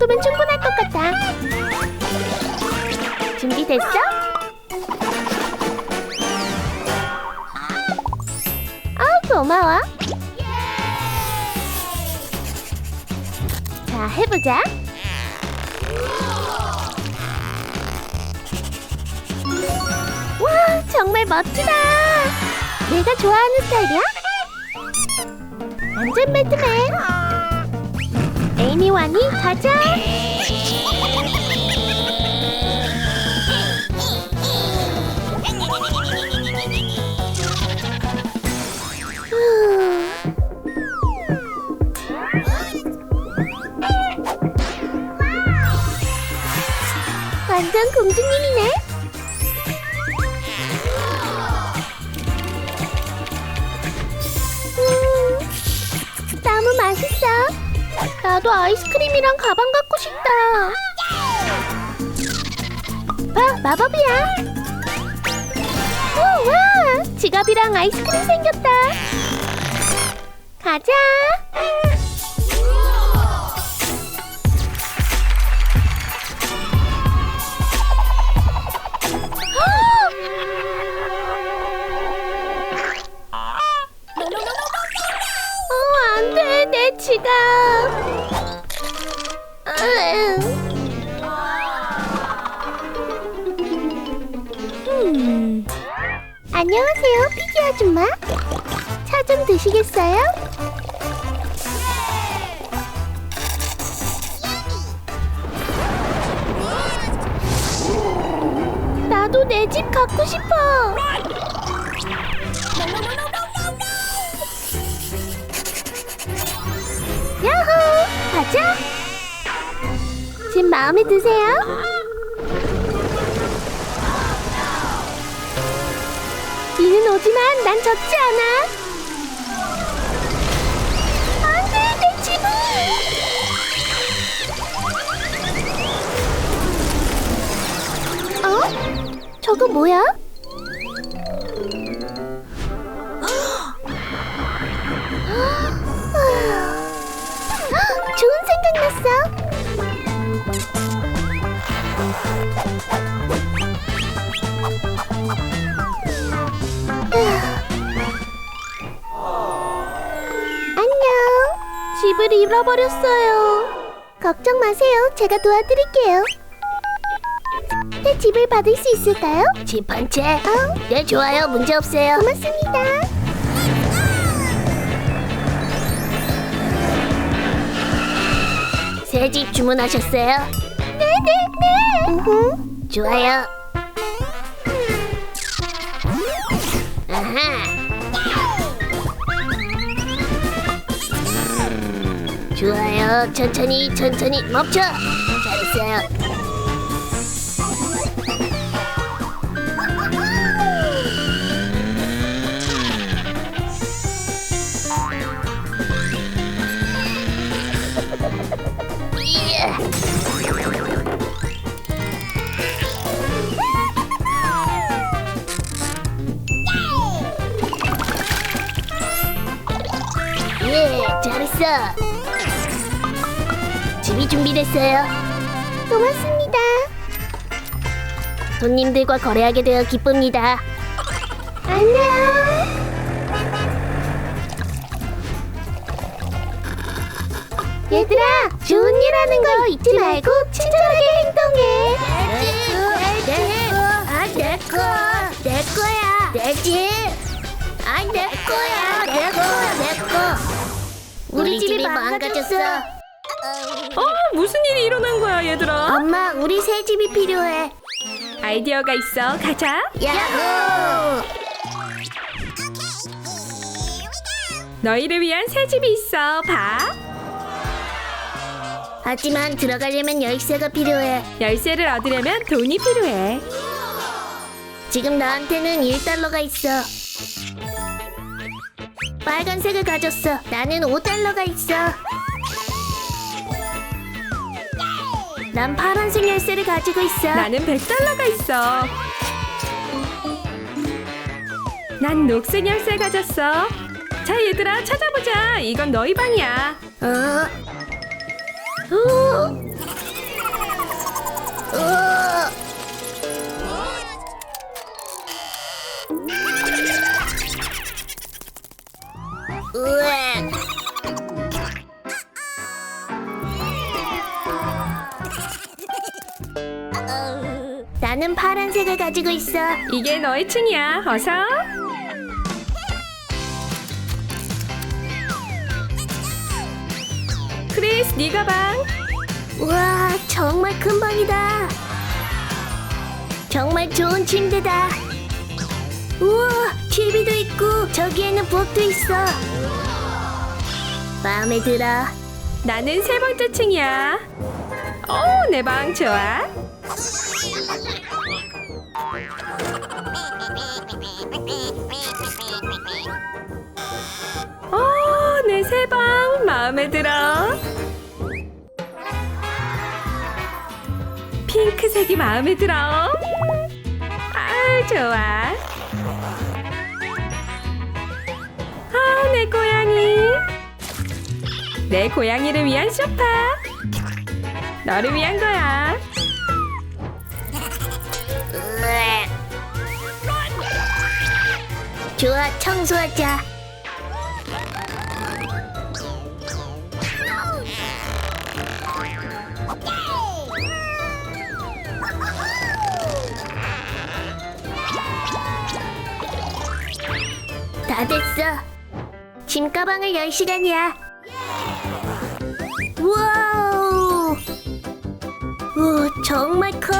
정도면 충분할 것 같아. 준비됐어? 아, 고마워. 자, 해보자. 와, 정말 멋지다. 내가 좋아하는 스타일이야? 완전 매트맨. 에이미 와니 가자. 후. 완전 공주님이네. 음, 너무 맛있어. 나도 아이스크림이랑 가방 갖고 싶다. 봐, 마법이야. 오, 와, 지갑이랑 아이스크림 생겼다. 가자. 안녕하세요, 피기 아줌마. 차 좀 드시겠어요? 나도 내 집 갖고 싶어. 야호! 가자! 집 마음에 드세요? 오지만 난 젖지 않아. 안 돼, 내 집은! 어? 저거 뭐야? 집을 잃어버렸어요. 걱정 마세요. 제가 도와드릴게요. 내 집을 받을 수 있을까요? 집 한 채? 어, 네, 좋아요. 문제 없어요. 고맙습니다. 새 집 주문하셨어요? 네네네. 좋아요. 아하. 좋아요. 천천히, 천천히 멈춰. 잘했어요. 예. 예, 잘했어. 준비됐어요. 고맙습니다. 손님들과 거래하게 되어 기쁩니다. 안녕. 얘들아, 좋은 일 하는 거 잊지 말고 친절하게 행동해. 내 거, 아, 내 거, 내 거야, 내 집. 아, 내 거야, 내 거야, 내 거. 우리 집이 망가졌어. 어, 무슨 일이 일어난 거야, 얘들아? 엄마, 우리 새 집이 필요해. 아이디어가 있어. 가자. 야호! 너희를 위한 새 집이 있어. 봐. 하지만 들어가려면 열쇠가 필요해. 열쇠를 얻으려면 돈이 필요해. 지금 나한테는 1달러가 있어. 빨간색을 가졌어. 나는 5달러가 있어. 난 파란색 열쇠를 가지고 있어. 나는 100달러가 있어. 난 녹색 열쇠 가졌어. 자, 얘들아, 찾아보자. 이건 너희 방이야. 어? 어? 어? 으악. 나는 파란색을 가지고 있어. 이게 너의 층이야. 어서. 크리스, 네 가 방. 우와, 정말 큰 방이다. 정말 좋은 침대다. 우와, TV도 있고 저기에는 부엌도 있어. 마음에 들어. 나는 세 번째 층이야. 오, 내 방 좋아. 새방 마음에 들어. 핑크색이 마음에 들어. 아, 좋아. 아, 내 고양이. 내 고양이를 위한 소파. 너를 위한 거야. 좋아, 청소하자. 다 됐어. 짐 가방을 열 시간이야. 와우! 오, 정말 커.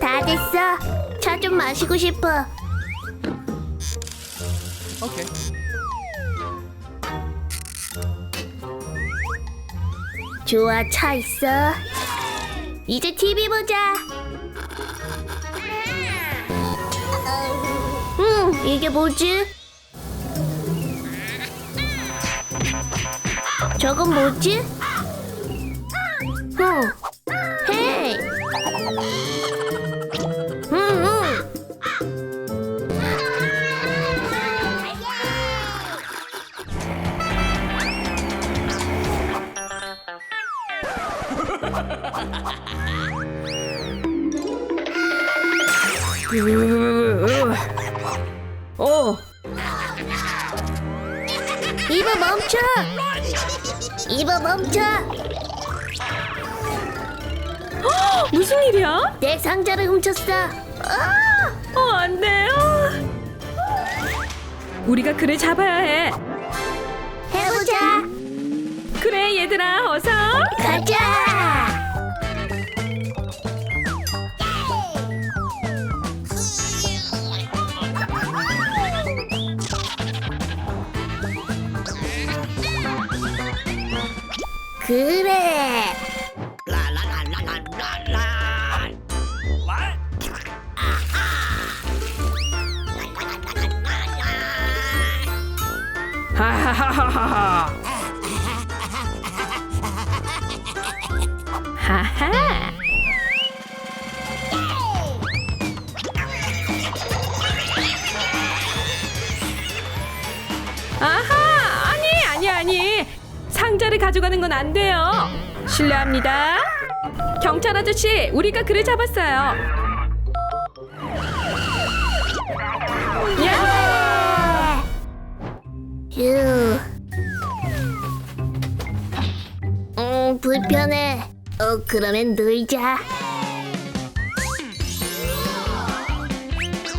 다 됐어. 차 좀 마시고 싶어. 좋아, 차 있어. 이제 TV 보자. 음, 이게 뭐지? 저건 뭐지? 어, 헤이. 오, 이봐 멈춰! 이봐 멈춰! 무슨 일이야? 내 상자를 훔쳤어. 아! 어, 안 돼요. 우리가 그를 잡아야 해. 해보자. 그래, 얘들아, 어서. 가자. 그래. 하하하하하. 하하. 아하, 가져가는 건 안 돼요. 실례합니다. 경찰 아저씨, 우리가 그를 잡았어요. 야! 휴. 음, 불편해. 어, 그러면 놀자.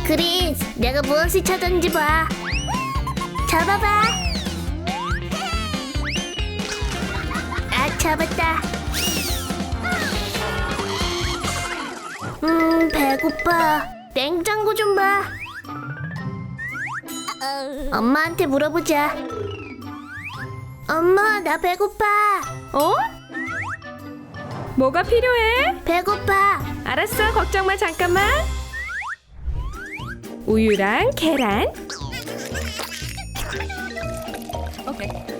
크리스, 내가 무엇을 찾았는지 봐. 잡아봐. 잡았다. 음, 배고파. 냉장고 좀 봐. 엄마한테 물어보자. 엄마, 나 배고파. 어? 뭐가 필요해? 배고파. 알았어, 걱정 마, 잠깐만. 우유랑 계란. 어.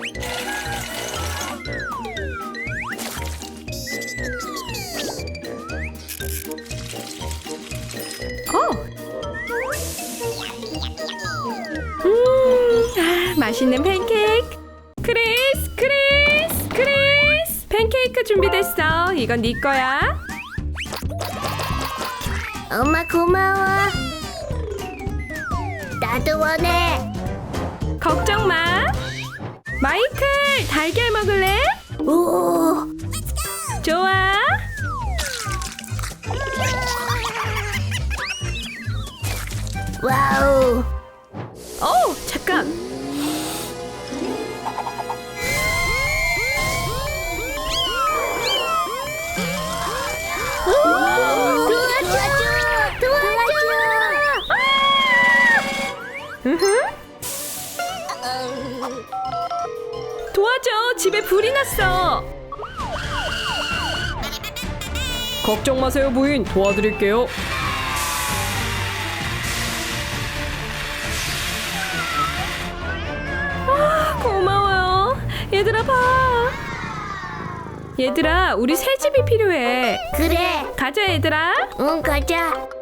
맛있는 팬케이크. 크리스, 크리스, 크리스. 팬케이크 준비됐어. 이건 네 거야. 엄마 고마워. 나도 원해. 걱정 마. 마이클, 달걀 먹을래? 오. 좋아. 와우. 걱정 마세요, 부인. 도와드릴게요. 아, 고마워요. 얘들아, 봐. 얘들아, 우리 새 집이 필요해. 그래. 가자, 얘들아. 응, 가자.